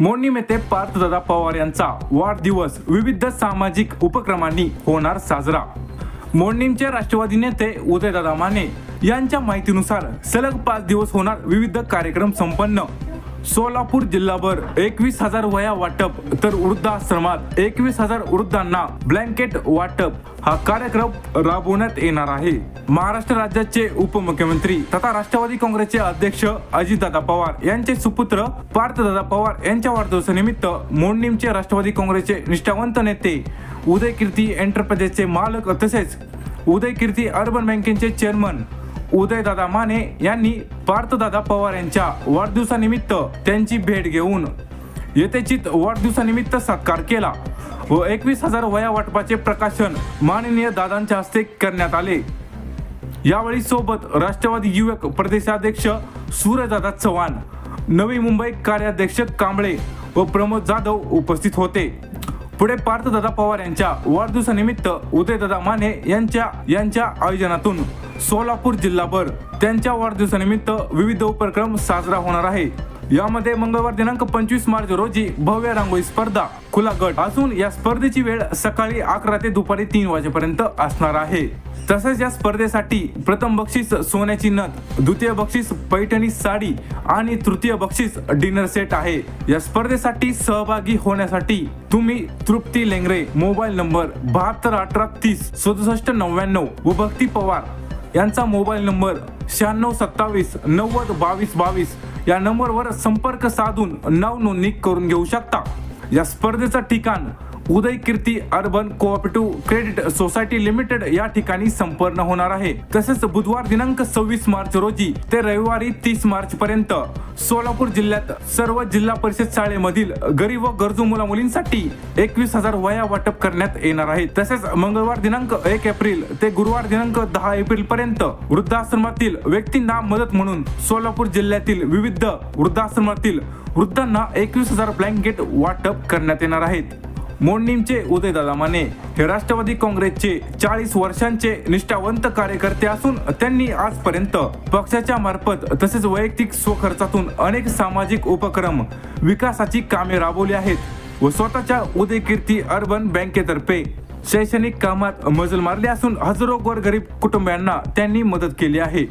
मोडनिमित्ते पार्थदादा पवार यांचा वाढदिवस विविध सामाजिक उपक्रमांनी होणार साजरा. मोडणीमचे राष्ट्रवादी नेते उदयदादा माने यांच्या माहितीनुसार सलग पाच दिवस होणार विविध कार्यक्रम संपन्न. सोलापूर जिल्हाभर एकवीस हजार वया वाटप तर वृद्धाश्रमात एकवीस हजार वृद्धांना ब्लँकेट वाटप. हा कार्यक्रम राबवण्यात येणार आहे. महाराष्ट्र राज्याचे उपमुख्यमंत्री तथा राष्ट्रवादी काँग्रेसचे अध्यक्ष अजितदादा पवार यांचे सुपुत्र पार्थदादा पवार यांच्या वाढदिवसानिमित्त मोडणीमचे राष्ट्रवादी काँग्रेसचे निष्ठावंत नेते उदय कीर्ती एंटरप्राइजेसचे मालक तसेच उदय कीर्ती अर्बन बँकेचे चेअरमन उदयदादा माने यांनी पार्थदादा पवार यांच्या वाढदिवसानिमित्त त्यांची भेट घेऊन यथेचित वाढदिवसानिमित्त सत्कार केला व एकवीस हजार वया वाटपाचे प्रकाशन माननीय दादांच्या हस्ते करण्यात आले. यावेळी सोबत राष्ट्रवादी युवक प्रदेशाध्यक्ष सूर्यदादा चव्हाण नवी मुंबई कार्याध्यक्ष कांबळे व प्रमोद जाधव उपस्थित होते. पुढे पार्थदादा पवार यांच्या वाढदिवसानिमित्त उदयदादा माने यांच्या यांच्या आयोजनातून सोलापूर जिल्हाभर त्यांच्या वाढदिवसानिमित्त विविध उपक्रम साजरा होणार आहे. यामध्ये मंगळवार दिनांक पंचवीस मार्च रोजी भव्य रांगोळी स्पर्धा खुला गट असून या स्पर्धेची वेळ सकाळी अकरा ते दुपारी तीन वाजेपर्यंत असणार आहे. तसेच या स्पर्धेसाठी प्रथम बक्षीस सोन्याची नथ द्वितीय बक्षीस पैठणी साडी आणि तृतीय बक्षीस डिनर सेट आहे. या स्पर्धेसाठी सहभागी होण्यासाठी तुम्ही तृप्ती लेंगरे मोबाईल नंबर बहात्तर अठरा तीस सदुसष्ट नव्याण्णव व भक्ती पवार यांचा मोबाईल नंबर शहाण्णव सत्तावीस नव्वद बावीस बावीस या नंबरवर संपर्क साधून नाव नोंदणी करून घेऊ शकता. या स्पर्धेचं ठिकाण Uday Kirti urban cooperative credit society limited या ठिकाणी संपन्न होणार आहे. तसेच बुधवार दिनांक सव्वीस मार्च रोजी ते रविवारी तीस मार्च पर्यंत सोलापूर जिल्ह्यात सर्व जिल्हा परिषद शाळेमधील गरीब व गरजू मुला मुलींसाठी एकवीस हजार वया वाटप करण्यात येणार आहे. तसेच मंगळवार दिनांक एक एप्रिल ते गुरुवार दिनांक दहा एप्रिल पर्यंत वृद्धाश्रमातील व्यक्तींना मदत म्हणून सोलापूर जिल्ह्यातील विविध वृद्धाश्रमातील वृद्धांना एकवीस हजार ब्लँकेट वाटप करण्यात येणार आहेत मोडणीमचे उदयदादा माने हे राष्ट्रवादी काँग्रेसचे चाळीस वर्षांचे निष्ठावंत कार्यकर्ते असून त्यांनी आजपर्यंत पक्षाच्या मार्फत तसेच वैयक्तिक स्वखर्चातून अनेक सामाजिक उपक्रम विकासाची कामे राबवली आहेत व स्वतःच्या उदयकीर्ती अर्बन बँकेतर्फे शैक्षणिक कामात मजल मारली असून हजारो गोरगरीब कुटुंबियांना त्यांनी मदत केली आहे.